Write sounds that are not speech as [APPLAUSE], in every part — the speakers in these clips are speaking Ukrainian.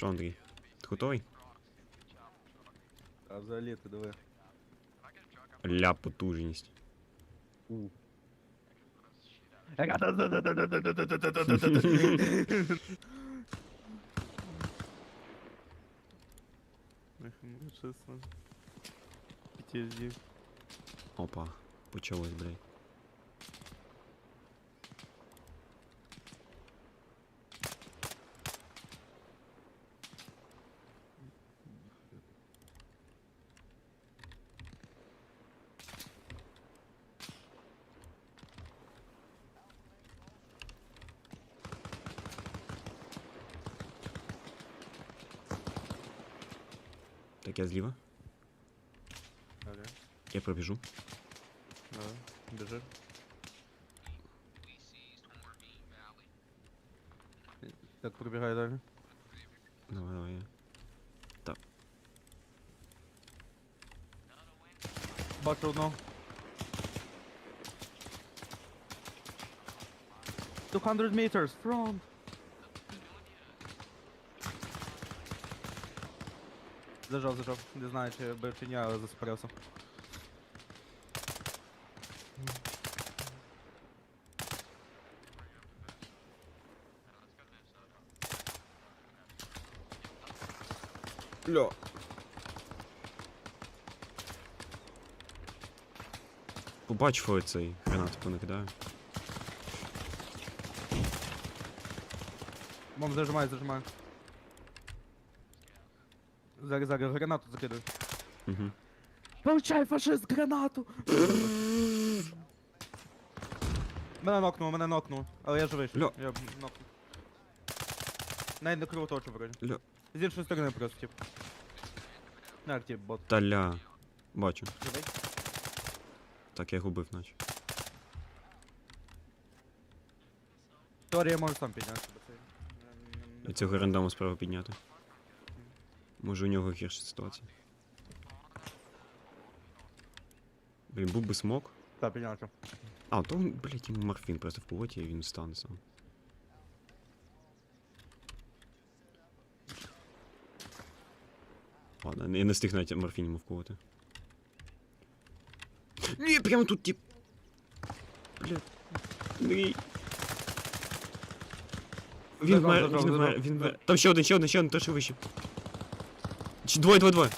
Що, Андрій? Ти готовий? А взагалі ти диви. Ля потужність. Чесно. PTSD. Опа, почалось, блядь. Так, я зліва. Ага, Я пробіжу. ага, біжи. Так, пробігай далі. Давай, давай. я. Бачу одного. 200 meters front. Зажав, зажав. Не знаю, чи бив чи ні, але заспорився. Ля. Побачив я цей гранату понакидаю. Мам, зажимай, зажимай. Зараз, зараз, гранату закидаю. Угу. Получай, фашист, гранату! Мене нокнув, мене нокнув. Але я живий. ще. Я нокнув. Навіть не кровоточу вроді. Ля. З іншої сторони просто, тип. На, тип, бот. Та ля. Бачу. Живий? Так, я його бив, наче. Теорія може сам піднятися. бо це... І цього рандому справа підняти. Може у нього гірша ситуація. Блін, був би смок. Та, піднявся. А, то, блядь, йому морфін просто в поводі і він стане сам. Ладно, я не встиг навіть морфін йому вкувати. Ні, прямо тут тип. Блядь. Андрій. Він Зажав, вмер, зажав, він вмер, зажав. він вмер. Там ще один, ще один, ще один, трошки вище. Чи двоє, двоє, двоє.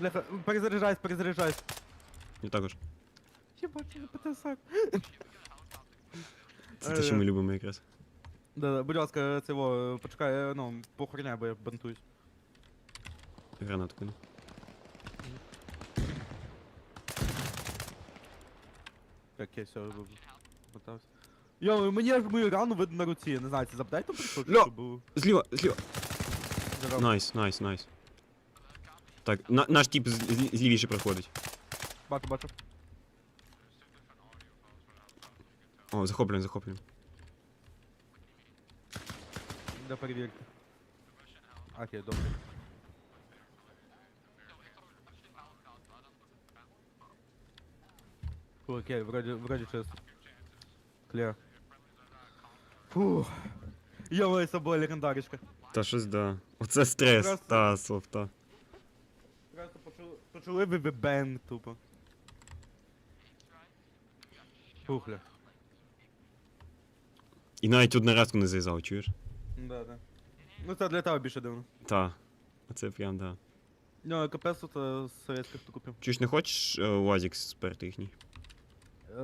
Бляха, перезаряджайся, перезаряджайся. Я також. Єбать, я потисак. Це те, що ми любимо якраз. Да, да, будь ласка, це во, почекай, е, ну, похороняй, бо я бантуюсь. Гранату кину. Так, я все мотався. Йо, мені аж мою рану видно на руці, я не знаю, це запитай там прийшло, Ля! чи був. Зліва, зліва. Зажав. Найс, найс, найс. Так, на, наш тип з- з- злівіше проходить. Бачу, бачу. О, захоплюємо, захоплюємо. Для перевірки. Окей, добре. Фу, Окей, вроде, вроде чисто. Клео. Фух. Йо, це була легендарочка. Та щось да. Оце стрес. Просто- Та, слов, та. Просто почули, почули би бенг тупо. Фухля. І навіть одне разку не зв'язав, чуєш? Да, да. Ну це для тебе більше дивно. Та. Оце прям, да. Ну, КПС тут е, з совєтських хто купив. Чуєш, не хочеш е, УАЗик сперти їхній? Е,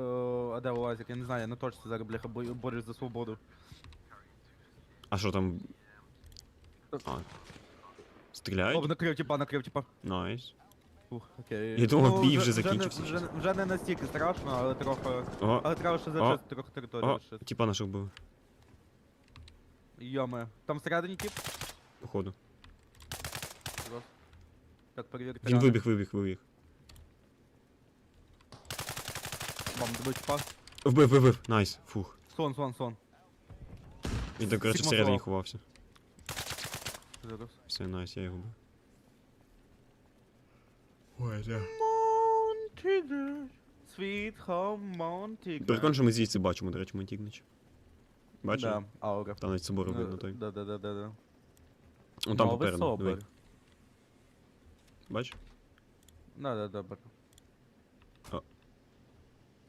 а де Уазик? Я не знаю, я на точці зараз, бляха, бо- борюсь за свободу. А що там? А. О, Стріляють? накрив типа, накрив типа. Найс. Ух, окей. Я думав, бій вже не- закінчився, Вже, чесно. вже, вже не настільки страшно, але трохи. О, Але треба ще О, зачистити трохи територію. о, ще. типа наших бив, Йоме. Там всередині тип? походу. Раз. Так, перевірити. Він рани. вибіг, вибіг, вибіг. Бам, добив типа. Вбив, вбив, найс. Фух. Сон, сон, сон. Він так, коротше, всередині ховався. Зараз. Все, найс, я його бив. Ой, да. Монтіге. Sweet home Монтіге. Прикольно, що ми звідси бачимо, до речі, Монтігнич. Бачиш? Да, аура. Там навіть собору видно той. Да, да, да, да, да. Он там Новий попереду. собор. диви. Бачиш? Да, да, да, бачу.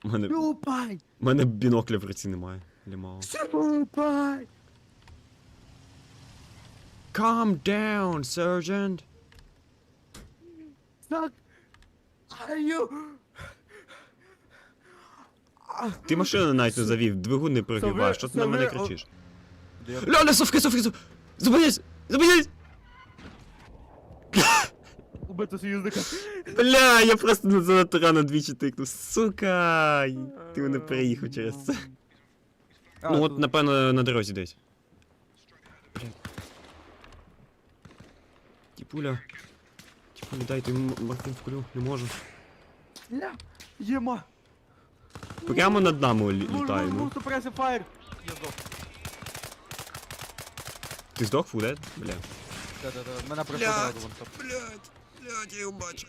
У мене, у мене бінокля в руці немає. Лімао. Любай! Calm down, sergeant. Так! Аю! Ти машину навіть не завів, двигун не прогріваєш, що ти на мене кричиш? Ляля, совки, совки, совки! Зупинись! Зупинись! Убити союзника. Бля, я просто на занадто рано двічі тикнув. Сука! Ти мене переїхав через це. Ну от, напевно, на дорозі десь. Тіпуля. Тіпуля, дайте йому Мартин вкурю, не можу. Ля! Єма! Прямо над нами лі- Муж, літає, муж, ну. муж, супресив фаєр! Я здох. Ти здох, фуде? Бля. Да, да, да. Мене просто Блядь. одразу вон стоп. Блядь, блядь, я його бачу.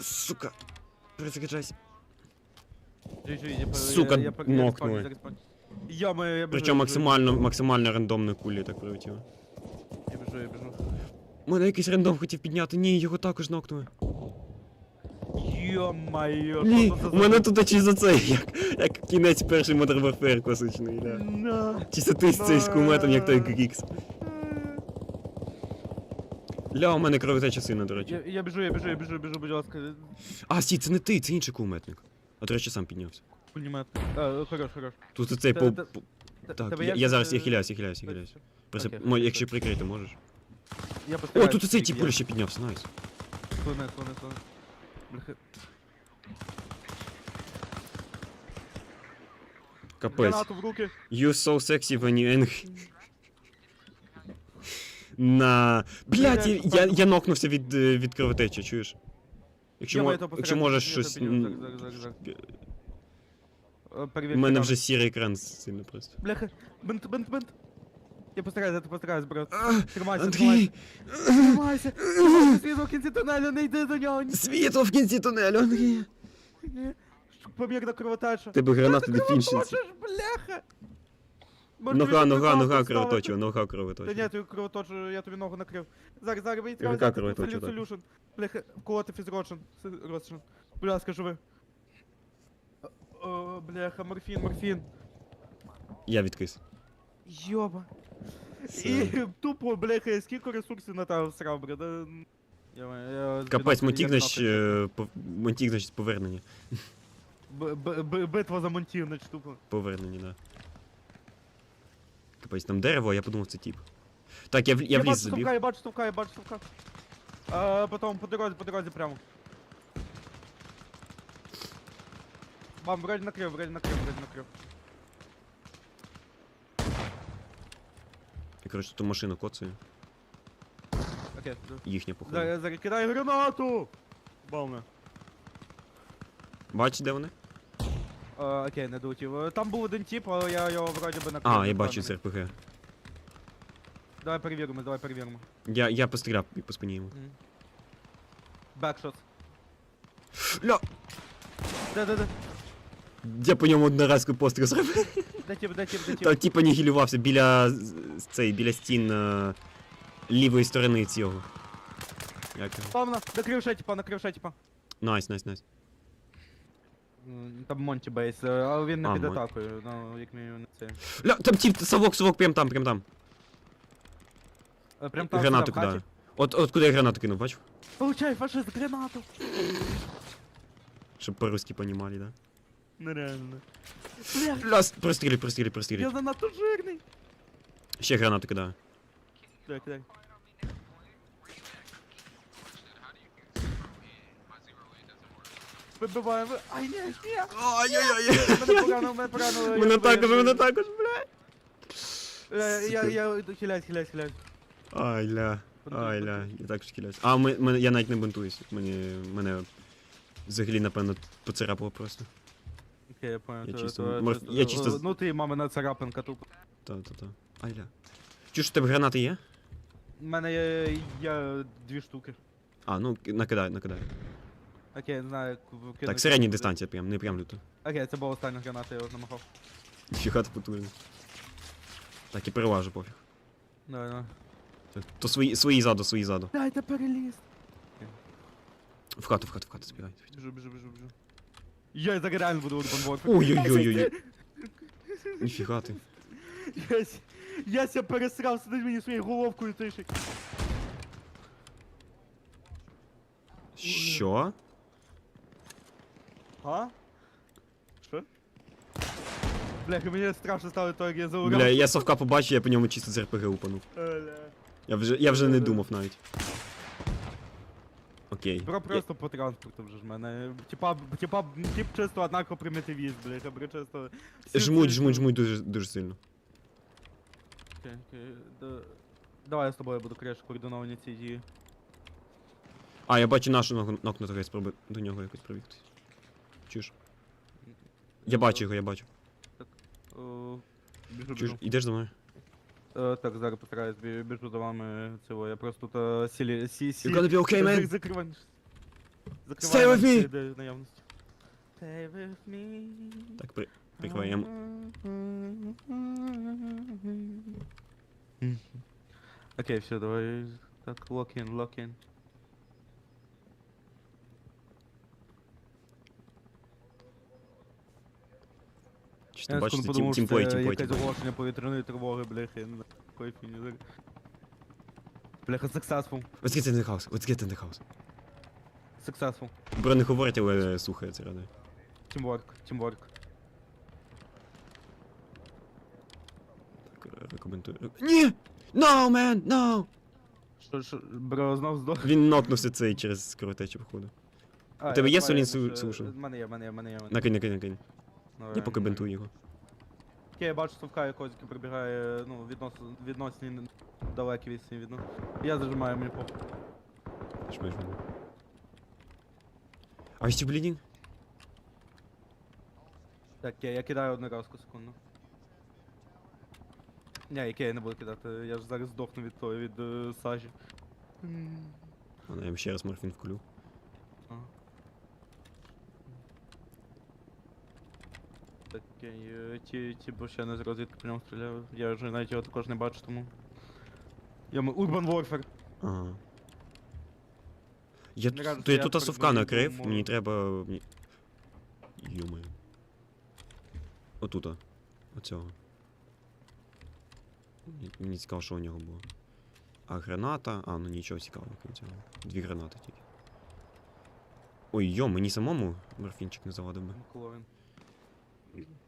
Сука. Перезаряджайся. GG, я пер- Сука, я- я пер- я нокнули. респавнюсь, я респавнюсь. Я ми, я біжу, Причому я біжу, максимально, максимально рандомно кулі так прилетіло. Я біжу, я біжу. Мене якийсь рандом хотів підняти, ні, його також нокнули. Йо-майо, Ні, у мене тут чи за це, як, як кінець перший Modern Warfare класичний, да. На. Чи за ти з цим кулеметом, як той Грікс. Ля, у мене кровотеча сильна, до речі. Я, я біжу, я біжу, я біжу, біжу, будь ласка. А, стій, це не ти, це інший кулеметник. А до речі, сам піднявся. Пулемет. А, хорош, хорош. Тут оцей Та- по... та- по- Т- Так, тебе я, як, я зараз, я хиляюсь, я хиляюсь, я хиляюсь. Просто, Окей, мо- якщо прикрити можеш. Я О, тут тільки тіп я- ще піднявся, найс. Слони, слони. Бляха. Капець. Гранату в руки. You so sexy when you angry. На. Блять, я, я, я нокнувся від, е, від кровотечі, чуєш? Якщо, Я мо- маю якщо можеш я щось. м. Е, У Перевір. мене вже сірий екран сильно просто. Бляха, бинт, бинт, бинт. Я постараюсь, я постараюсь, брат. Тримайся, Андрій! тримайся. Тримайся. Світло в кінці тунелю, не йди до нього. Світло в кінці тунелю, Андрій! ні. Помірна кровотеча. Тебе гранати не фіншиться. Хочеш, бляха. Нога, тобі нога, гранату нога кровоточила, Та ні, кровоточила. тобі кровоточу, я тобі ногу накрив. Зараз, зараз, мені Яка треба взяти Absolute так? Solution. Бляха, вколоти фізрочен. Розчин. Будь ласка, живи. О, О, бляха, морфін, морфін. Я відкис. Йоба. Це- І тупо, бляха, скільки ресурсів на тебе всрав, брат. е, Я, я, Капець, Монтігнач, нахуй. е, повернення. Битва за Монтівнач, тупо. Повернення, да. Капець, там дерево, а я подумав, це тіп. Так, я в, я забіг. я бачу стовка, я бачу стовка. А потом по дорозі, по дорозі прямо. Вам вроді накрив, вроді накрив, вроді накрив. Коротше, ту машину коцаю. Окей, Їхня, походу. зараз, зараз кидай гранату! Бавне. Бачиш, де вони? А, окей, не долетів. Е, Там був один тип, але я його вроді би накрив. А, я бачу, це. РПГ. Давай перевіримо, давай перевіримо. Я, я постріляв і по спині йому. Бекшот. Ля! Де, де, де? Я по ньому одноразку постріл зробив. Тип, де тип? Та типа нігілювався біля з- з- цей, біля стін е, лівої сторони цього. Як його? Павна, накрив ще типа, ще типа. Найс, найс, найс. М, Там Монті Бейс, е, але він не А, під атакою, ну, як мінімум не це. Ля, там тип, совок, совок, прям там, прям там. Е, Прям там Гранату сюди, в хаті. От, от куди я гранату кинув, бачив? Получай, фашист, гранату! Щоб по-русски понімали, да? Нереально. Бля, Ля, с- прострілюй, прострілюй, я занадто жирний. Ще гранату кидаю. Так, так. Вибиваємо. Ай, ні, ні! Ай-яй-яй. Мене поранило, мене поранило. я Мене також, я мене також, бля. Е, Я, Сука. я, хиляюсь, хиляюсь, хиляюсь. Ай, ля. Ай, ля. Я також киляюсь. А, ми, мене, я навіть не бунтуюсь. Мені, мене взагалі, напевно, поцарапало просто. Окей, я понял. Я то- чисто- то- може, то- я чисто- Ну ти, мамина царапинка тупо. Та-та-та. Ай, ля. Чуєш, у тебе гранати є? У мене є, є дві штуки. А, ну, ки- накидай, накидай. Окей, не знаю, як вкинути. Так, середня дистанція прям, не прям люто. Окей, це була остання граната, я його намахав. Фіга ти потужний. Так, і переважу пофіг. Давай, давай. Так, То свої, свої ззаду, свої ззаду. Дайте переліз. В хату, в хату, в хату, збігай. Біжу, біжу, біжу, біжу. Я так реально буду Urban Ой-ой-ой-ой. Ніфіга ти. Я, с- я ся пересрав, сидить мені своєю головкою тишить. Що? А? Що? Бляха, мені страшно стало то, як я заурав. Бля, я совка побачив, я по ньому чисто з РПГ упанув. Бля. Я вже, я вже не думав навіть. Окей. Бро просто по транспорту вже ж мене. Типа, типа, тип чисто однаково примітивіст, бляха, бро чисто. Жмуть, жмуть, жмуть дуже, дуже сильно. Окей, окей, да- Давай я з тобою буду краще координовані ці дії. А, я бачу нашу ногу нокнутого, я спробую до нього якось пробігти. Чуєш? Я бачу його, я бачу. О, Біжу, Чуєш, біжу. ідеш за мною? Е, Так, зараз постараюсь, за вами цього, я просто тут сілі, сі, сі... You're gonna be okay, man? Закривай. Stay with me! me! Наявності. Stay with me. Так, при... прикриваємо. Окей, все, давай. Так, lock in, lock in. Бачите, секунду тім, тімплей, це якесь оголошення повітряної тривоги, бляха, я не знаю, якої фіні зараз. Бляха, successful. Let's get in the house, let's get in the house. Successful. Бро не говорить, але слухається ради. Teamwork, teamwork. Так, е. Ні! No, man, no! Що, що, бро, знов здох. Він нокнувся цей через кровотечу, походу. А, тебе я є знаю, що- Solution? В мене є, в мене є, в мене є. в мене. Накинь, накинь, накинь. Я поки бентую його. Окей, я бачу совка якогось, який прибігає, ну, віднос, відносні далекі відстані від нас. Я зажимаю мені по. Жмеш мене. Are you bleeding? Так, я, я кидаю одну разку, секунду. Ні, яке я не буду кидати, я ж зараз здохну від того, від е, сажі. Ладно, я їм ще раз морфін вкулю. Ага. Так, окей, е, ті, ті бо ще не з розвідки по ньому стріляв. Я вже навіть його також не бачу, тому. Я м- Urban Warfare. Ага. Я, тут- то я я тут перед совка накрив, домом мені треба... мені- Йомаю. Отута. Оцього. Мені- Мені цікаво, що у нього було. А граната. А, ну нічого цікавого, крім цього. Дві гранати тільки. Ой, йо, мені самому морфінчик не завадив би. Миколаїн.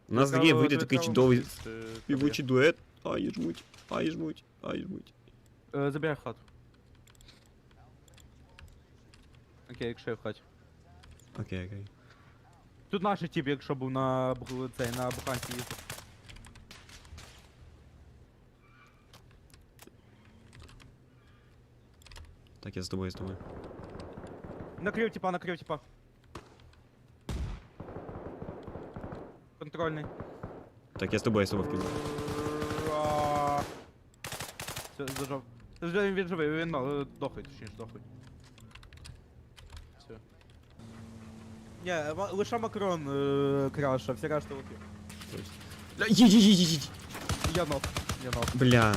У нас Цікаво, є вийде тобі такий треба чудовий можливість, е, співучий дует. Ай, жмуть, ай, жмуть, ай, жмуть. Е, Забігай в хату. Окей, якщо я в хаті. Окей, окей. Тут наш тип, якщо був на бу- цей, на буханці їздив. Так, я з тобою, з тобою. Накрив типа, накрив типа. Контрольний. Так, я з тобою, тобою вкину. Все, зажав. Вже Він живий, він ну, дохай, точніше, дохай. Все. Ні, ма- лише Макрон е, краш, а всі решта лопі. Бля, їдь, їдь, їдь, їдь. Я ног, я ног. Бля.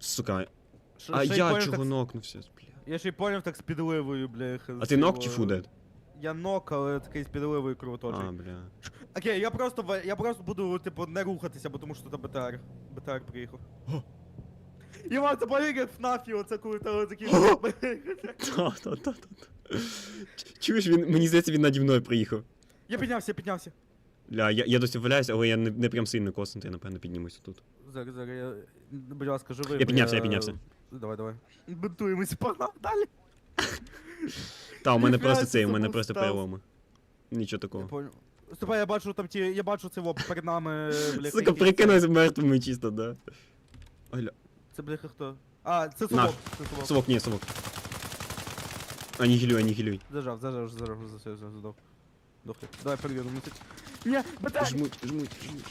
Сука, Ш- а ще й я поняв, чого так, нокнувся, бля. Я ще й поняв так з підливою, бляха. А ти нок чи? Я нок, але такий з підливою кровоточий. А, бля. Окей, я просто в- я просто буду, типу, не рухатися, бо тому що тут БТР. БТР приїхав. Іван, це повірить ФНАФі, оце коли ти такий. О. [LAUGHS] Та, та, та, та. та. Ч- Чуєш, він, мені здається, він наді мною приїхав. Я піднявся, я піднявся. Бля, я, я досі валяюсь, але я не, не прям сильно коснутий, я напевно піднімуся тут. Зараз, зараз, я... Будь ласка, живи. Я бо піднявся, я піднявся. Давай, давай. Бинтуємося, погнав далі. Та, у мене просто цей, у мене просто стелс. переломи. Нічого такого. понял. Ступай, я бачу там ті, я бачу це во, перед нами, бляха. Сука, прикинувся мертвими чисто, да. Аля. Це бляха хто? А, це Наш. совок, це совок. Совок, ні, совок. Анігілюй, анігілюй. Зажав, зажав, зажав, зажав, зажав, задох. Дохли. Давай перейдем. Ні, БТР! Жмуть, жмуть, жмуть.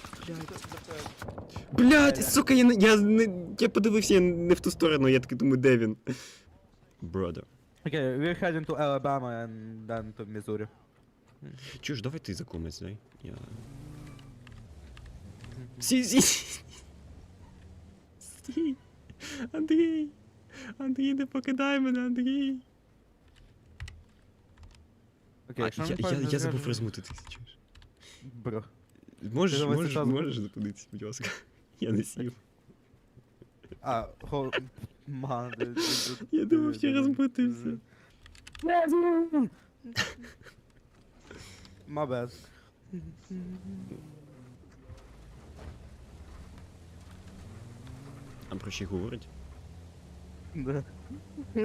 Блядь, сука, я, не- я, не, я подивився, я не в ту сторону, я такий думаю, де він? Brother. Окей, we're heading to Alabama and then to Missouri. Чуєш, давай ти за комець, дай. Я... Сі, сі. Стій. Андрій. Андрій, не покидай мене, Андрій. Окей, А, я, я, я забув розмутитися, чуєш? Бро. Можеш, давай можеш, зараз- можеш зупинитися, будь ласка. Я не сів. А, хо... Ман, ти- ти- ти- Я думав, ти- що ти-. My bad. А про що говорить? Да.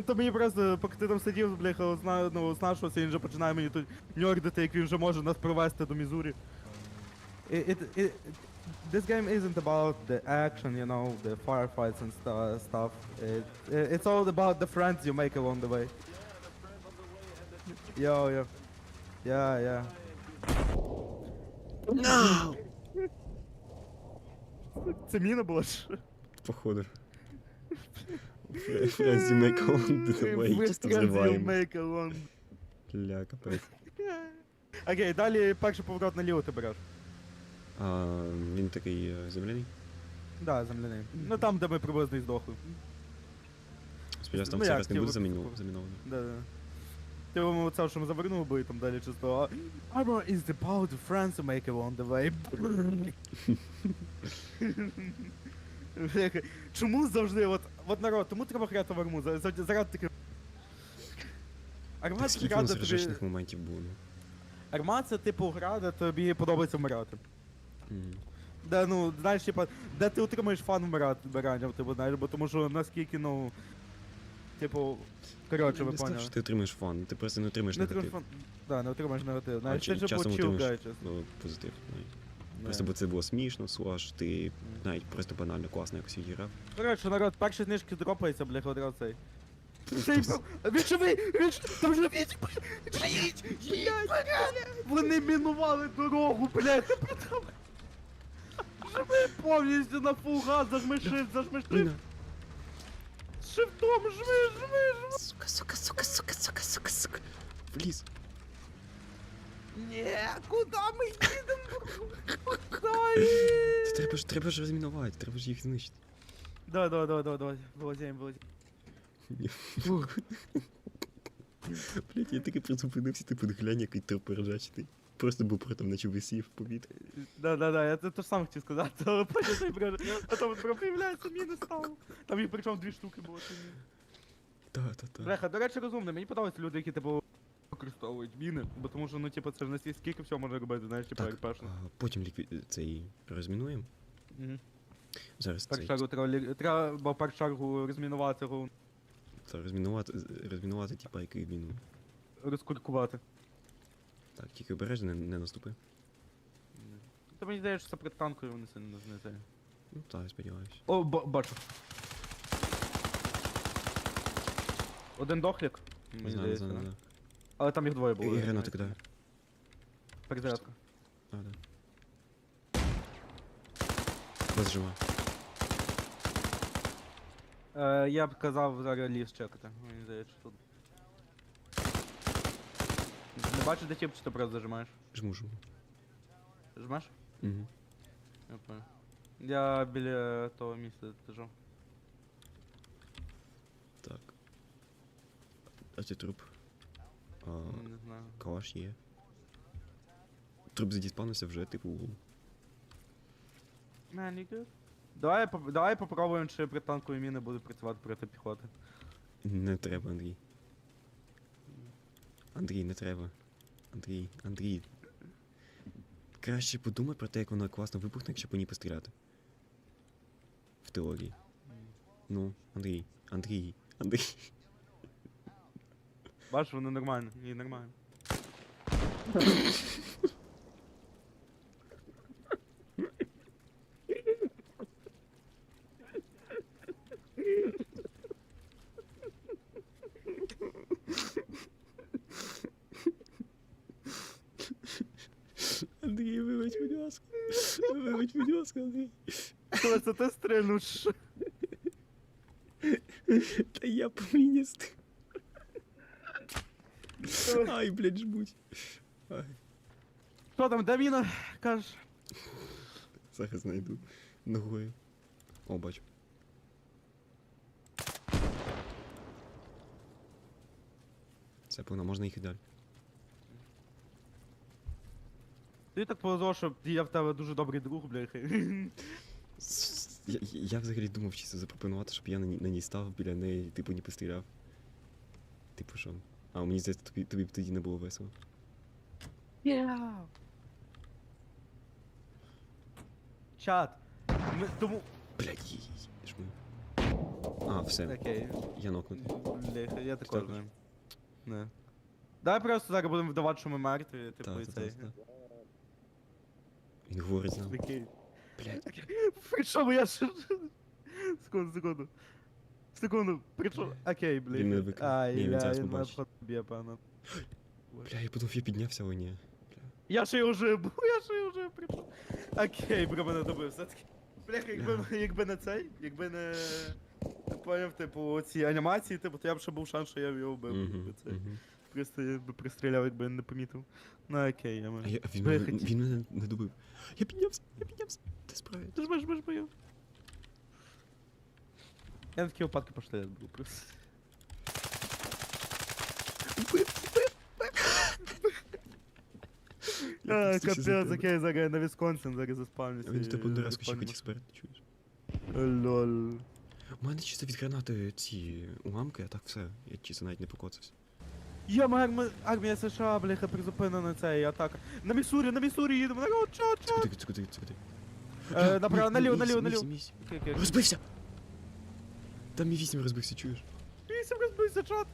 То мені просто, поки ти там сидів, бляха, зна, ну, знашувався, він вже починає мені тут ньордити, як він вже може нас провести до Мізурі. It, it, it, this game isn't about the action, you know, the firefights and stu- stuff. It, it, it's all about the friends you make along the way. Yo, yo. Yeah, yeah. No! [LAUGHS] Це міна була ж? Походу. Фре- Фрезі Мекон давай чисто зриваємо. make along. Ля, капець. Окей, далі перший поворот наліво ти береш. А, він такий е, земляний? Да, земляний. Ну там, де ми приблизно і здохли. Сподіваюсь, там Ну, все як, не буде от- заміну- заміновано. Да, да. Ти вам оце, що ми завернули би, і там далі чисто. а, Armor is the power to friends to make along the way. [LAUGHS] Чому завжди, от, от народ, тому треба грати в арму, за- за- заради таких. Арма це скільки у гра, нас де тобі... моментів було? ну? Арма це типу гра, де тобі подобається вмирати. Де, ну, знаєш, типа, де ти отримаєш фан вмирати, вмирання, типу, знаєш, бо тому що наскільки, ну, типу, коротше, ви поняли. що ти отримаєш фан, ти просто не отримаєш Не отримаєш негатив. фан, да, не отримаєш негатив. Знаєш, ти же часом отримаєш чесно. ну, позитив. навіть. Просто бо це було смішно, слаж, ти навіть просто банально класно якось відіграв. Коротше, народ, перші книжки дропаються, бляха, одразу цей. Цей, він живий! Він ж, там же віть, живіть! Вони мінували дорогу, блядь! Живи повністю на фул газ, зажми shift, зажми shift! Шифтом, жми, жми, жми! Сука, сука, сука, сука, сука, сука, сука. Вліз. Ні, куди ми [LAUGHS] їдемо? Це треба ж, треба ж розмінувати, треба ж їх знищити. Давай, давай, давай, давай, давай, вилазяємо, вилазяємо. Блять, я таки призупинився, типу, глянь, який труп ржачний. Просто був протом, наче висів в повітрі. Да, да, да, я те ж саме хотів сказати, але потім цей бред, а там прям появляється міни стало. Там їх причому дві штуки було. ці міни. Та, та, та. Бляха, до речі, розумно, мені подобаються люди, які типу використовують міни, бо тому що, ну, типу, це ж настільки скільки всього можна робити, знаєш, типу, Так, РПшно. а, потім лікві... цей розмінуємо. Угу. Зараз Так, цей. чергу треба, лі- треба в першу чергу розмінувати його, Це розмінувати, розмінувати, типа, який міну. розкуркувати. Так, тільки обережно, не, не наступи. Та мені здається, що це перед танкою вони сильно не це. Ну, так, я сподіваюся. О, ба- бачу. Один дохлік. Не Мені знаю, не здається, знаю, не да? знаю. Але там їх двоє було. І я гранати знаю. кидаю. Перезарядка. А, да. Вас жива. Е, я б казав зараз ліс чекати. Мені здається, що тут. Бачиш, де тіп, чи ти просто зажимаєш? Жму, жму. Жмеш? Угу. Я понял. Я біля того місця лежав. Так. А це труп. А, Не знаю. калаш є. Труп задіспавнився вже, типу. Man, you good? Давай, поп- давай попробуємо, чи пританкові міни будуть працювати проти піхоти. Не треба, Андрій. Андрій, не треба. Андрій, Андрій. Краще подумай про те, як вона класно вибухне, якщо по ній постріляти. В теорії. Ну, Андрій, Андрій, Андрій. Бачиш, воно нормально, ні, нормально. [LAUGHS] Андрій, вибач, будь ласка. Вибач, будь ласка, Андрій. Коли це ти стрельнуш. Та я поміняст. Ай, блядь, жмуть. Ай. Що там, де міна? Кажеш? Зараз знайду. Ногою. О, бачу. Це повно, можна їх і далі. Ти так повезло, що я в тебе дуже добрий друг, бляха. Я, я- взагалі думав чисто запропонувати, щоб я на, ній- на ній став біля неї, типу, не постріляв. Типу що? А мені здається, тобі, тобі б тоді не було весело. Чат. Ми, тому... Блядь, їй, жми. А, все, Окей. я нокнутий. Бляха, я також також? не. Не. Давай просто зараз будемо вдавати, що ми мертві, типу, і та, цей. та, та. Він говорить з нами. Блядь. Причому я ще... Секунду, секунду. Секунду, причому... Окей. Він мене викрав. Ай, Ні, він я, зараз він побачить. мене поб'є. Бля, я подумав, я піднявся, але ні. Я ще й ожив, бо [LAUGHS] я ще й ожив, причому. Окей, бро, мене добив все-таки. Бляха, якби, якби не цей, якби не... Поняв, типу, ці анімації, типу, то я б ще був шанс, що я б його вбив. якби Угу, цей. Просто я би пристріляв, якби я не помітив. Ну окей, я А я, він, мене, він мене не добив. Я піднявся, я піднявся. Ти справді. Жми, жми, жми. Я на такі випадки просто. А, Я просто всі за капець, окей, зараз на Вісконсин зараз заспавнюся. Він тебе одразу ще заспавню. хотів спереду, чуєш? Лол. У мене чисто від гранати ці уламки, а так все. Я чисто навіть не покоцався. Є, моя армія, армія США, бляха, призупинена цей атака. На Міссурі, на Міссурі їдемо, на чо, чо. Тихо, тихо, тихо, тихо. Е, направо, наліво, наліво, наліво. Розбився! Там мій вісім розбився, чуєш? Вісім розбився, чат.